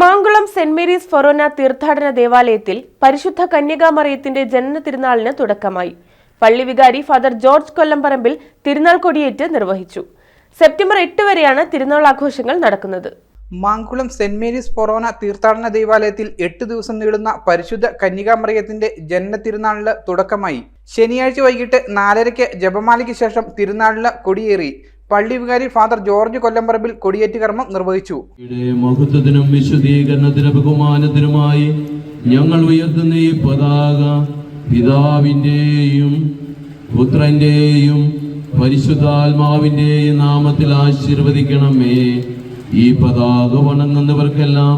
Mankulam saint Mary's ഫൊറോന തീർത്ഥാടന ദേവാലയത്തിൽ പരിശുദ്ധ കന്യകാമറിയത്തിന്റെ ജനന തിരുനാളിന് തുടക്കമായി. പള്ളി വികാരി ഫാദർ ജോർജ് കൊല്ലംപറമ്പിൽ തിരുനാൾ കൊടിയേറ്റ് നിർവഹിച്ചു. സെപ്റ്റംബർ എട്ട് വരെയാണ് തിരുനാൾ ആഘോഷങ്ങൾ നടക്കുന്നത്. മാങ്കുളം സെന്റ് മേരീസ് ഫൊറോന തീർത്ഥാടന ദേവാലയത്തിൽ എട്ട് ദിവസം നീളുന്ന പരിശുദ്ധ കന്യകാമറിയത്തിന്റെ ജനന തിരുനാളിന് തുടക്കമായി. ശനിയാഴ്ച വൈകിട്ട് നാലരയ്ക്ക് ജപമാലയ്ക്ക് ശേഷം തിരുനാളിന് കൊടിയേറി. പള്ളി വികാരി ഫാദർ ജോർജ് കൊല്ലംപറമ്പിൽ കൊടിയേറ്റ് കർമ്മം നിർവഹിച്ചു. മഹത്വത്തിനും വിശുദ്ധീകരണത്തിനും ബഹുമാനത്തിനുമായി ഞങ്ങൾ ഉയർത്തുന്ന ഈ പതാക പിതാവിന്റെയും പുത്രന്റെയും പരിശുദ്ധാത്മാവിന്റെയും നാമത്തിൽ ആശീർവദിക്കണമേ. ഈ പതാക വണങ്ങുന്നവർക്കെല്ലാം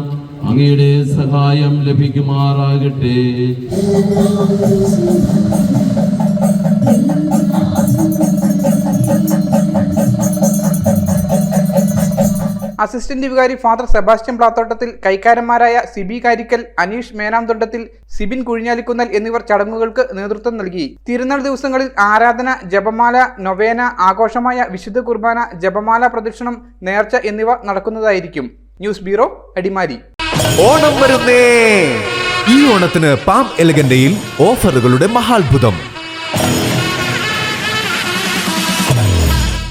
അങ്ങയുടെ സഹായം ലഭിക്കുമാറാകട്ടെ. അസിസ്റ്റന്റ് വികാരി ഫാദർ സെബാസ്റ്റ്യൻ പ്ലാത്തോട്ടത്തിൽ കൈക്കാരന്മാരായ സിബി കാരിക്കൽ അനീഷ് മേനാംതൊണ്ടത്തിൽ സിബിൻ കുഴിഞ്ഞാലിക്കുന്നൽ എന്നിവർ ചടങ്ങുകൾക്ക് നേതൃത്വം നൽകി. തിരുനാൾ ദിവസങ്ങളിൽ ആരാധന ജപമാല നൊവേന ആഘോഷമായ വിശുദ്ധ കുർബാന ജപമാല പ്രദക്ഷിണം നേർച്ച എന്നിവ നടക്കുന്നതായിരിക്കും. News bureau Adimali. ഓണം വരുന്നേ. ഈ ഓണത്തിന് പാം എലഗന്റയിൽ ഓഫറുകളുടെ മഹാത്ഭുതം.